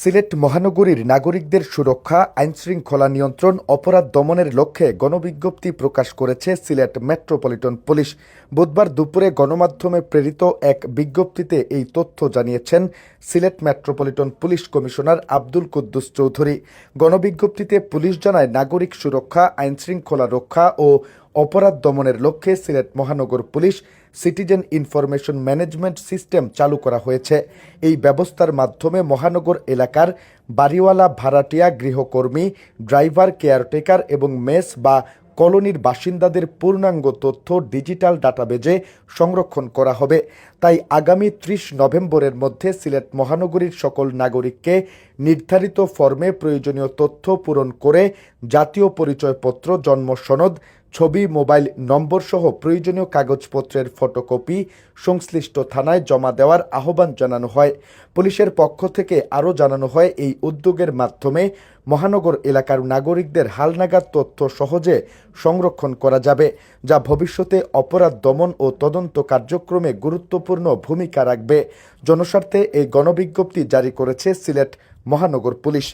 সিলেট মহানগরীর নাগরিকদের সুরক্ষা, আইনশৃঙ্খলা নিয়ন্ত্রণ, অপরাধ দমনের লক্ষ্যে গণবিজ্ঞপ্তি প্রকাশ করেছে সিলেট মেট্রোপলিটন পুলিশ। বুধবার দুপুরে গণমাধ্যমে প্রেরিত এক বিজ্ঞপ্তিতে এই তথ্য জানিয়েছেন Sylhet metropolitan police commissioner Abdul Quddus Chowdhury. গণবিজ্ঞপ্তিতে police জানায়, নাগরিক সুরক্ষা, আইনশৃঙ্খলা রক্ষা ও অপরাধ দমনের লক্ষ্যে সিলেট মহানগর police citizen information management system চালু করা হয়েছে। এই ব্যবস্থার মাধ্যমে মহানগর এলাকার বাড়িওয়ালা ভাড়াটিয়া গৃহকর্মী, ড্রাইভার, কেয়ারটেকার এবং মেস বা কলোনির বাসিন্দাদের পূর্ণাঙ্গ তথ্য ডিজিটাল ডাটাবেজে সংরক্ষণ করা হবে। তাই আগামী ত্রিশ নভেম্বরের মধ্যে সিলেট মহানগরীর সকল নাগরিককে নির্ধারিত ফর্মে প্রয়োজনীয় তথ্য পূরণ করে জাতীয় পরিচয়পত্র জন্ম সনদ ছবি, মোবাইল নম্বর সহ প্রয়োজনীয় কাগজপত্রের ফটোকপি সংশ্লিষ্ট থানায় জমা দেওয়ার আহ্বান জানানো হয়। পুলিশের পক্ষ থেকে আরও জানানো হয়, এই উদ্যোগের মাধ্যমে মহানগর এলাকার নাগরিকদের হালনাগাদ তথ্য সহজে সংরক্ষণ করা যাবে, যা ভবিষ্যতে অপরাধ দমন ও তদন্ত কার্যক্রমে গুরুত্বপূর্ণ ভূমিকা রাখবে। জনস্বার্থে এই গণবিজ্ঞপ্তি জারি করেছে সিলেট মহানগর পুলিশ।